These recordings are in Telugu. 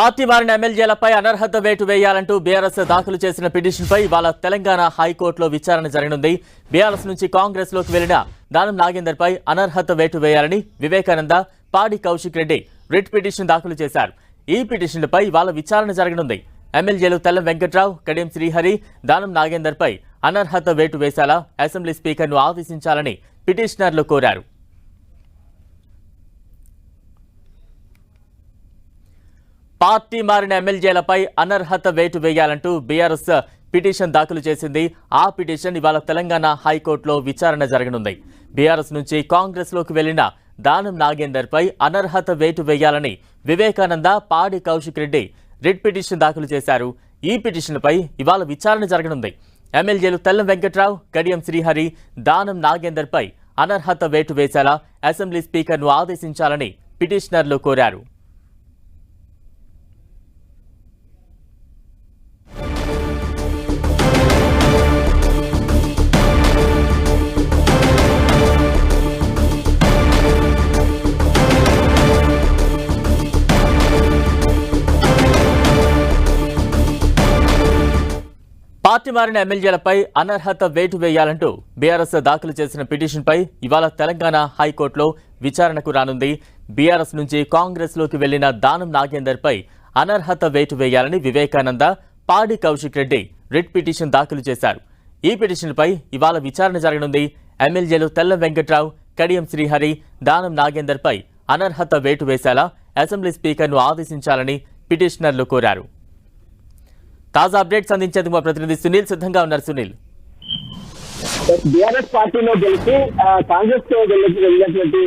పార్టీ మారిన ఎమ్మెల్యేలపై అనర్హత వేటు వేయాలంటూ బీఆర్ఎస్ దాఖలు చేసిన పిటిషన్పై ఇవాళ తెలంగాణ హైకోర్టులో విచారణ జరగనుంది బీఆర్ఎస్ నుంచి కాంగ్రెస్లోకి వెళ్ళిన దానం నాగేందర్పై అనర్హత వేటు వేయాలని వివేకానంద పాడి కౌశిక్ రెడ్డి రిట్ పిటిషన్ దాఖలు చేశారు. ఈ పిటిషన్పై ఇవాళ విచారణ జరగనుంది. ఎమ్మెల్యేలు తెల్లం వెంకట్రావు కడియం శ్రీహరి దానం నాగేందర్పై అనర్హత వేటు వేసేలా అసెంబ్లీ స్పీకర్ను ఆదేశించాలని పిటిషనర్లు కోరారు. పార్టీ మారిన ఎమ్మెల్యేలపై అనర్హత వేటు వేయాలంటూ బీఆర్ఎస్ పిటిషన్ దాఖలు చేసింది. ఆ పిటిషన్ ఇవాళ తెలంగాణ హైకోర్టులో విచారణ జరగనుంది. బీఆర్ఎస్ నుంచి కాంగ్రెస్లోకి వెళ్ళిన దానం నాగేందర్పై అనర్హత వేటు వేయాలని వివేకానంద పాడి కౌశిక్ రెడ్డి రిట్ పిటిషన్ దాఖలు చేశారు. ఈ పిటిషన్పై ఇవాళ విచారణ జరగనుంది. ఎమ్మెల్యేలు తెల్లం వెంకట్రావు గడియం శ్రీహరి దానం నాగేందర్పై అనర్హత వేటు వేసేలా అసెంబ్లీ స్పీకర్ను ఆదేశించాలని పిటిషనర్లు కోరారు. పార్టీ మారిన ఎమ్మెల్యేలపై అనర్హత వేటు వేయాలంటూ బీఆర్ఎస్ దాఖలు చేసిన పిటిషన్పై ఇవాళ తెలంగాణ హైకోర్టులో విచారణకు రానుంది. బీఆర్ఎస్ నుంచి కాంగ్రెస్లోకి వెళ్ళిన దానం నాగేందర్పై అనర్హత వేటు వేయాలని వివేకానంద పాడి కౌశిక్ రెడ్డి రిట్ పిటిషన్ దాఖలు చేశారు. ఈ పిటిషన్పై ఇవాళ విచారణ జరగనుంది. ఎమ్మెల్యేలు తెల్ల వెంకట్రావు కడియం శ్రీహరి దానం నాగేందర్పై అనర్హత వేటు వేసేలా అసెంబ్లీ స్పీకర్ను ఆదేశించాలని పిటిషనర్లు కోరారు. తాజా అప్డేట్స్ అందించేందుకు మా ప్రతినిధి సునీల్ సిద్ధంగా ఉన్నారు. సునీల్. బీఆర్ఎస్ పార్టీలో గెలిచి కాంగ్రెస్తో గెలిచి వెళ్ళినటువంటి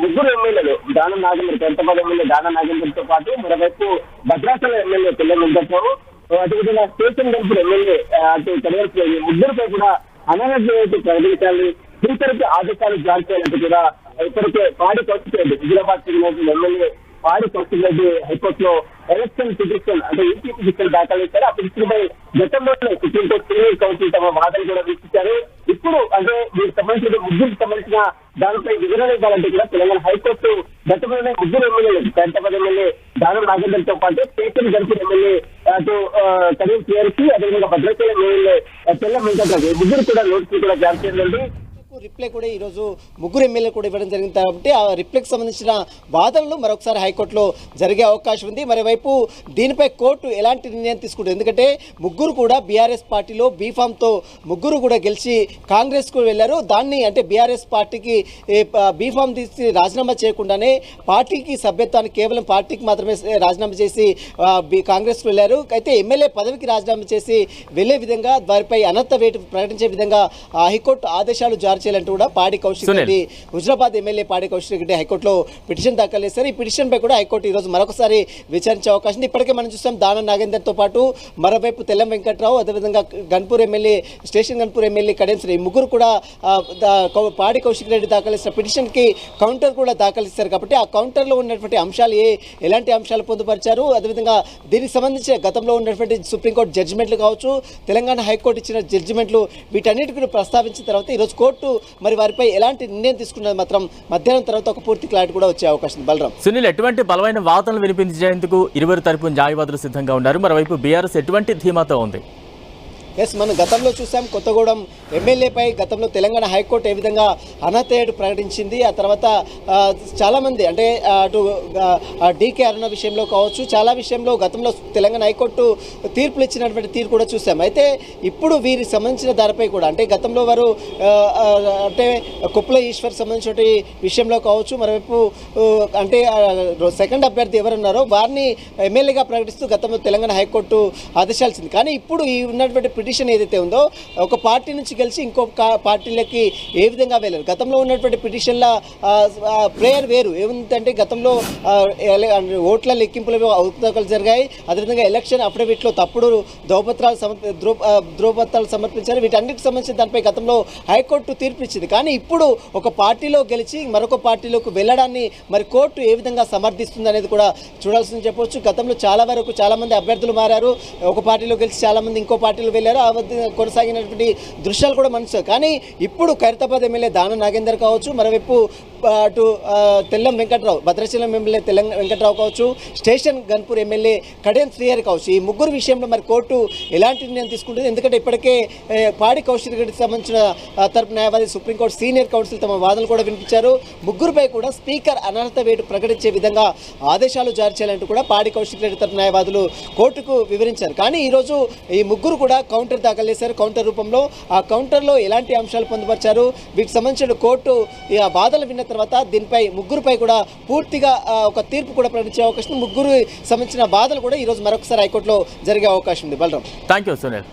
ముగ్గురు ఎమ్మెల్యేలు దానం నాగేంద్ర పెంటపల్లి ఎమ్మెల్యే దానం నాగేంద్ర తో పాటు మరోవైపు భద్రాచల ఎమ్మెల్యే పిల్ల వెంకట్రావు అదేవిధంగా స్టేషన్ గంపూర్ ఎమ్మెల్యే అటు కడియాల్సిన ముగ్గురుపై కూడా అనర్హత ప్రకటించాలని స్పీకర్కి ఆదేశాలు జారీ చేయాలంటే కూడా ఇప్పటికే పాడి పరిస్థితి హుజరాబాద్ ఎమ్మెల్యే పాడి కౌశిక్ రెడ్డి హైకోర్టులో ఎలక్షన్ పిటిషన్ అంటే ఈపీ పిటిషన్ దాఖలు చేశారు. ఆ పిటిషన్ పై గతంలోనే సుప్రీంకోర్టు సీనియర్ కౌన్సిల్ తమ వాదన కూడా వీక్షించారు ఇప్పుడు అంటే దీనికి సంబంధించిన ముగ్గురికి సంబంధించిన దానిపై వివరణ ఇవ్వాలంటే కూడా తెలంగాణ హైకోర్టు గతంలోనే ముగ్గురు ఎమ్మెల్యేలు పెంటపల్లి ఎమ్మెల్యే దానం నాగేందర్తో పాటు స్టేషన్ గడిచిన ఎమ్మెల్యే అటు కరీం సిఆర్సి అదేవిధంగా భద్రాచలం ఎమ్మెల్యే తెల్ల వెంకటరావు ముగ్గురు కూడా నోటీసులు కూడా జారీ చేయండి. రిప్లై కూడా ఈరోజు ముగ్గురు ఎమ్మెల్యేలు కూడా ఇవ్వడం జరిగింది. కాబట్టి ఆ రిప్లైకి సంబంధించిన వాదనలు మరొకసారి హైకోర్టులో జరిగే అవకాశం ఉంది. మరోవైపు దీనిపై కోర్టు ఎలాంటి నిర్ణయం తీసుకుంటుంది? ఎందుకంటే ముగ్గురు కూడా బీఆర్ఎస్ పార్టీలో బీఫామ్తో ముగ్గురు కూడా గెలిచి కాంగ్రెస్కు వెళ్ళారు. దాన్ని అంటే బీఆర్ఎస్ పార్టీకి బీఫామ్ తీసి రాజీనామా చేయకుండానే పార్టీకి సభ్యత్వాన్ని కేవలం పార్టీకి మాత్రమే రాజీనామా చేసి కాంగ్రెస్కు వెళ్ళారు. అయితే ఎమ్మెల్యే పదవికి రాజీనామా చేసి వెళ్ళే విధంగా వారిపై అనర్థ వేటు ప్రకటించే విధంగా హైకోర్టు ఆదేశాలు జారీ చేయాలంటూ కూడా పాడి కౌశిక్. రెడ్డి హుజరాబాద్ ఎమ్మెల్యే పాడి కౌశిక్ రెడ్డి హైకోర్టులో పిటిషన్ దాఖలు చేశారు. ఈ పిటిషన్ పై కూడా హైకోర్టు ఈ రోజు మరొకసారి విచారించే అవకాశం ఉంది. ఇప్పటికే మనం చూస్తాం దాన నాగేందర్తో పాటు మరోవైపు తెల్లం వెంకట్రావు అదేవిధంగా Ghanpur MLA station Ghanpur MLA Kadiyam Sri ముగ్గురు కూడా పాడి కౌశిక్ రెడ్డి దాఖలు చేసిన పిటిషన్కి కౌంటర్ కూడా దాఖలు ఇస్తారు కాబట్టి ఆ కౌంటర్లో ఉన్నటువంటి అంశాలు ఏ ఎలాంటి అంశాలు పొందుపరిచారు? అదేవిధంగా దీనికి సంబంధించి గతంలో ఉన్నటువంటి సుప్రీంకోర్టు జడ్జిమెంట్లు కావచ్చు తెలంగాణ హైకోర్టు ఇచ్చిన జడ్జిమెంట్లు వీటన్నిటిని ప్రస్తావించిన తర్వాత ఈరోజు కోర్టు మరి వారిపై ఎలాంటి నిర్ణయం తీసుకున్నది మాత్రం మధ్యాహ్నం తర్వాత ఒక పూర్తి క్లారిటీ కూడా వచ్చే అవకాశం ఉంది. బలరాం. సునీల్ ఎటువంటి బలమైన వాదనలు వినిపించేందుకు ఇరువురు తరపు న్యాయవాదులు సిద్ధంగా ఉన్నారు. మరోవైపు బీఆర్ఎస్ ఎటువంటి ధీమాతో ఉంది? ఎస్ మనం గతంలో చూసాం కొత్తగూడెం ఎమ్మెల్యేపై గతంలో తెలంగాణ హైకోర్టు ఏ విధంగా అనతేడు ప్రకటించింది ఆ తర్వాత చాలామంది అంటే అటు డీకే అరుణ విషయంలో కావచ్చు చాలా విషయంలో గతంలో తెలంగాణ హైకోర్టు తీర్పులు ఇచ్చినటువంటి తీర్పు కూడా చూసాం. అయితే ఇప్పుడు వీరికి సంబంధించిన ధరపై కూడా అంటే గతంలో వారు అంటే కుప్పల ఈశ్వర్ సంబంధించిన విషయంలో కావచ్చు మరోవైపు అంటే సెకండ్ అభ్యర్థి ఎవరున్నారో వారిని ఎమ్మెల్యేగా ప్రకటిస్తూ గతంలో తెలంగాణ హైకోర్టు ఆదేశాల్సింది కానీ ఇప్పుడు ఈ ఉన్నటువంటి పిటిషన్ ఏదైతే ఉందో ఒక పార్టీ నుంచి గెలిచి ఇంకో పార్టీలకి ఏ విధంగా వెళ్ళారు. గతంలో ఉన్నటువంటి పిటిషన్ల ప్రేయర్ వేరు. ఏముందంటే గతంలో ఓట్ల లెక్కింపులు అవకతవకలు జరిగాయి. అదేవిధంగా ఎలక్షన్ అఫిడవిట్లో తప్పుడు ధ్రువపత్రాలు సమర్పి ధ్రువపత్రాలు సమర్పించారు. వీటన్నిటికి సంబంధించి దానిపై గతంలో హైకోర్టు తీర్పు ఇచ్చింది కానీ ఇప్పుడు ఒక పార్టీలో గెలిచి మరొక పార్టీలోకి వెళ్ళడాన్ని మరి కోర్టు ఏ విధంగా సమర్థిస్తుంది అనేది కూడా చూడాల్సింది చెప్పవచ్చు గతంలో చాలా వరకు చాలామంది అభ్యర్థులు మారారు. ఒక పార్టీలో గెలిచి చాలామంది ఇంకో పార్టీలో వెళ్ళారు. ఆ కొనసాగినటువంటి దృశ్యాలు కూడా మనసు. కానీ ఇప్పుడు ఖైరతాబాద్ ఎమ్మెల్యే దాన నాగేందర్ కావచ్చు మరోవైపు అటు తెల్లం వెంకట్రావు భద్రాచలం ఎమ్మెల్యే తెలంగాణ వెంకట్రావు కావచ్చు స్టేషన్ గన్పూర్ ఎమ్మెల్యే కడియం శ్రీహరి కావచ్చు ఈ ముగ్గురు విషయంలో మరి కోర్టు ఎలాంటి నిర్ణయం తీసుకుంటుంది? ఎందుకంటే ఇప్పటికే పాడి కౌశిక్ రెడ్డికి సంబంధించిన తరపు న్యాయవాది సుప్రీంకోర్టు సీనియర్ కౌన్సిల్ తమ వాదనలు కూడా వినిపించారు. ముగ్గురుపై కూడా స్పీకర్ అనర్హత వేటు ప్రకటించే విధంగా ఆదేశాలు జారీ చేయాలంటూ కూడా పాడి కౌశిక్ రెడ్డి తరపు న్యాయవాదులు కోర్టుకు వివరించారు. కానీ ఈరోజు ఈ ముగ్గురు కూడా కౌంటర్ దాఖలు చేశారు కౌంటర్ రూపంలో. ఆ కౌంటర్లో ఎలాంటి అంశాలు పొందుపరిచారు? వీటికి సంబంధించిన కోర్టు ఆ బాధలు విన్న తర్వాత దీనిపై ముగ్గురుపై కూడా పూర్తిగా ఒక తీర్పు కూడా ప్రకటించే అవకాశం ముగ్గురు సంబంధించిన బాధలు కూడా ఈరోజు మరొకసారి హైకోర్టులో జరిగే అవకాశం ఉంది. బలరాం. Thank you Sunil